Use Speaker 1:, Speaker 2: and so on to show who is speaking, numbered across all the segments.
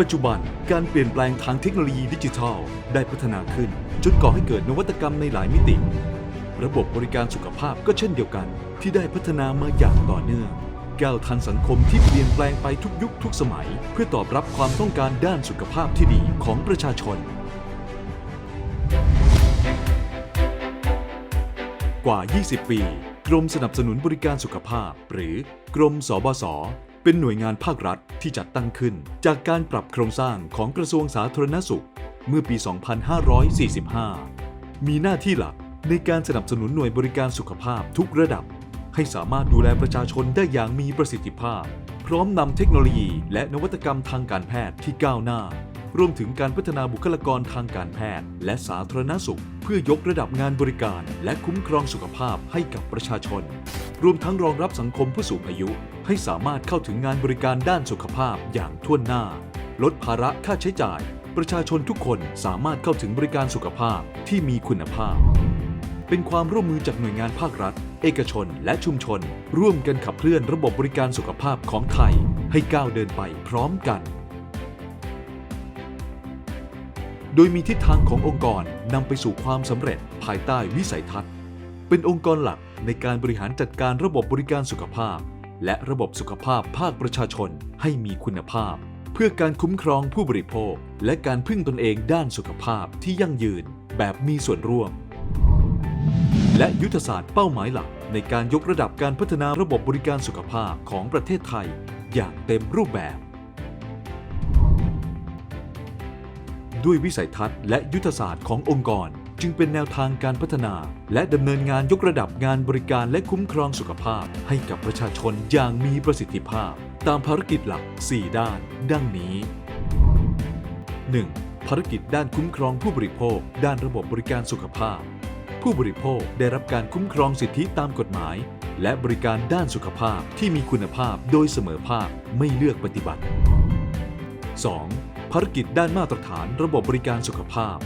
Speaker 1: ปัจจุบันการเปลี่ยนแปลงทางเทคโนโลยีดิจิทัล ได้พัฒนาขึ้น จนก่อให้เกิดนวัตกรรมในหลายมิติ ระบบบริการสุขภาพก็เช่นเดียวกัน ที่ได้พัฒนามาอย่างต่อเนื่องก้าวทันสังคมที่เปลี่ยนแปลงไปทุกยุคทุกสมัย เพื่อตอบรับความต้องการด้านสุขภาพที่ดีของประชาชน กว่า 20 ปี กรมสนับสนุนบริการสุขภาพ หรือกรมสบส เป็นหน่วยงานภาครัฐที่จัดตั้งขึ้น จากการปรับโครงสร้างของกระทรวงสาธารณสุข เมื่อปี 2545 มีหน้าที่หลักในการสนับสนุนหน่วยบริการสุขภาพทุกระดับ ให้สามารถดูแลประชาชนได้อย่างมีประสิทธิภาพ พร้อมนำเทคโนโลยีและนวัตกรรมทางการแพทย์ที่ก้าวหน้า รวมถึงการพัฒนาบุคลากรทางการแพทย์ และสาธารณสุข เพื่อยกระดับงานบริการ และคุ้มครองสุขภาพให้กับประชาชน รวมทั้งรองรับสังคมผู้สูงอายุ ให้สามารถเข้าถึงงานบริการด้านสุขภาพอย่างทั่วหน้า ลดภาระค่าใช้จ่าย ประชาชนทุกคนสามารถเข้าถึงบริการสุขภาพที่มีคุณภาพ เป็นความร่วมมือจากหน่วยงานภาครัฐ เอกชน และชุมชน ร่วมกันขับเคลื่อนระบบบริการสุขภาพของไทย ให้ก้าวเดินไปพร้อมกัน โดยมีทิศทางขององค์กรนำไปสู่ความสำเร็จภายใต้วิสัยทัศน์ เป็นองค์กรหลักในการบริหารจัดการระบบบริการสุขภาพ และระบบสุขภาพภาคประชาชนให้มีคุณภาพ เพื่อการคุ้มครองผู้บริโภค และการพึ่งตนเองด้านสุขภาพที่ยั่งยืนแบบมีส่วนร่วม และยุทธศาสตร์เป้าหมายหลักในการยกระดับการพัฒนาระบบบบริการสุขภาพของประเทศไทย อย่างเต็มรูปแบบ ด้วยวิสัยทัศน์และยุทธศาสตร์ขององค์กร จึงเป็นแนวทางการพัฒนา และดำเนินงานยกระดับงานบริการและคุ้มครองสุขภาพ ให้กับประชาชนอย่างมีประสิทธิภาพ ตามภารกิจหลัก 4 ด้าน ดังนี้ 1. ภารกิจด้านคุ้มครองผู้บริโภค ด้านระบบบริการสุขภาพ ผู้บริโภคได้รับการคุ้มครองสิทธิตามกฎหมาย และบริการด้านสุขภาพที่มีคุณภาพโดยเสมอภาคไม่เลือกปฏิบัติ 2. ภารกิจด้านมาตรฐานระบบบริการสุขภาพ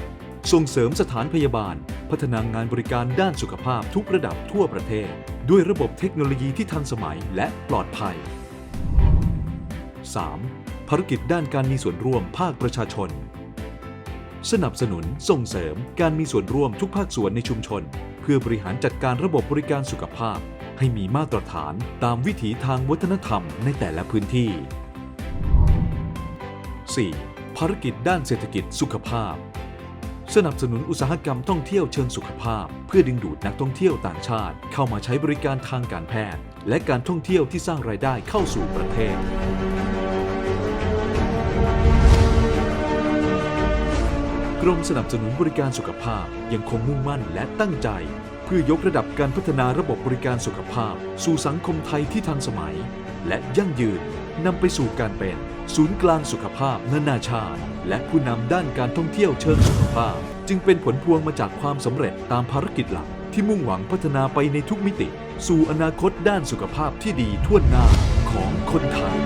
Speaker 1: ส่งเสริมสถานพยาบาล พัฒนางานบริการด้านสุขภาพทุกระดับทั่วประเทศ ด้วยระบบเทคโนโลยีที่ทันสมัยและปลอดภัย 3. ภารกิจด้านการมีส่วนร่วมภาคประชาชน สนับสนุน ส่งเสริมการมีส่วนร่วมทุกภาคส่วนในชุมชน เพื่อบริหารจัดการระบบบริการสุขภาพ ให้มีมาตรฐานตามวิถีทางวัฒนธรรมในแต่ละพื้นที่ 4. ภารกิจด้านเศรษฐกิจสุขภาพ สนับสนุนอุตสาหกรรมท่องเที่ยวเชิงสุขภาพ เพื่อดึงดูดนักท่องเที่ยวต่างชาติ เข้ามาใช้บริการทางการแพทย์ และการท่องเที่ยวที่สร้างรายได้เข้าสู่ประเทศ กรมสนับสนุนบริการสุขภาพยังคงมุ่งมั่นและตั้งใจ เพื่อยกระดับการพัฒนาระบบบริการสุขภาพ สู่สังคมไทยที่ทันสมัย และยั่งยืนนำไปสู่การเป็น ศูนย์กลางสุขภาพนานาชาติ และผู้นำด้านการท่องเที่ยวเชิงสุขภาพ จึงเป็นผลพวงมาจากความสำเร็จตามภารกิจหลัก ที่มุ่งหวังพัฒนาไปในทุกมิติ สู่อนาคตด้านสุขภาพที่ดีทั่วหน้าของคนไทย